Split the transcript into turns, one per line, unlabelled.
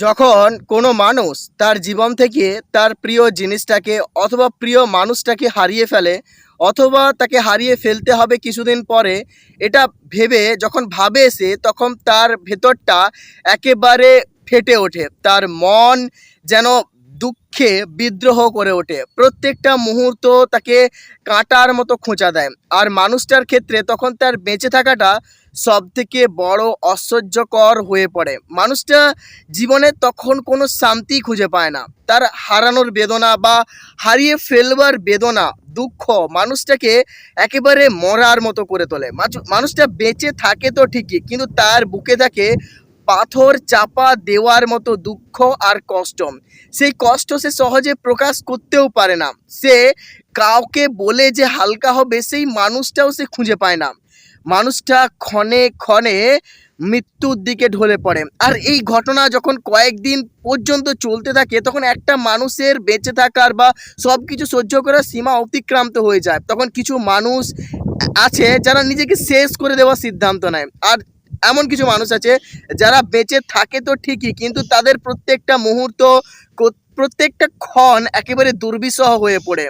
যখন কোনো মানুষ তার জীবন থেকে তার প্রিয় জিনিসটাকে অথবা প্রিয় মানুষটাকে হারিয়ে ফেলে অথবা তাকে হারিয়ে ফেলতে হবে কিছুদিন পরে, এটা ভেবে যখন ভাবে এসে তখন তার ভেতরটা একেবারে ফেটে ওঠে। তার মন যেন দুঃখে বিদ্রোহ করে ওঠে। প্রত্যেকটা মুহূর্ত তাকে কাঁটার মতো খোঁচা দেয়। আর মানুষটার ক্ষেত্রে তখন তার বেঁচে থাকাটা সব থেকে বড় অসহ্যকর হয়ে পড়ে। মানুষটা জীবনে তখন কোনো শান্তি খুঁজে পায় না। তার হারানোর বেদনা বা হারিয়ে ফেলবার বেদনা, দুঃখ মানুষটাকে একেবারে মরার মতো করে তোলে। মানুষটা বেঁচে থাকে তো ঠিকই, কিন্তু তার বুকে থাকে পাথর চাপা দেওয়ার মতো দুঃখ আর কষ্ট। সেই কষ্ট সে সহজে প্রকাশ করতেও পারে না। সে কাউকে বলে যে হালকা হবে, সেই মানুষটাও সে খুঁজে পায় না। মানুষটা ক্ষণে ক্ষণে মৃত্যুর দিকে ঢলে পড়ে। আর এই ঘটনা যখন কয়েকদিন পর্যন্ত চলতে থাকে, তখন একটা মানুষের বেঁচে থাকার বা সব কিছু সহ্য করার সীমা অতিক্রান্ত হয়ে যায়। তখন কিছু মানুষ আছে যারা নিজেকে শেষ করে দেওয়ার সিদ্ধান্ত নেয়। আর এমন কিছু মানুষ আছে যারা বেঁচে থাকে তো ঠিকই, কিন্তু তাদের প্রত্যেকটা মুহূর্ত, প্রত্যেকটা ক্ষণ একেবারে দুর্বিষহ হয়ে পড়ে।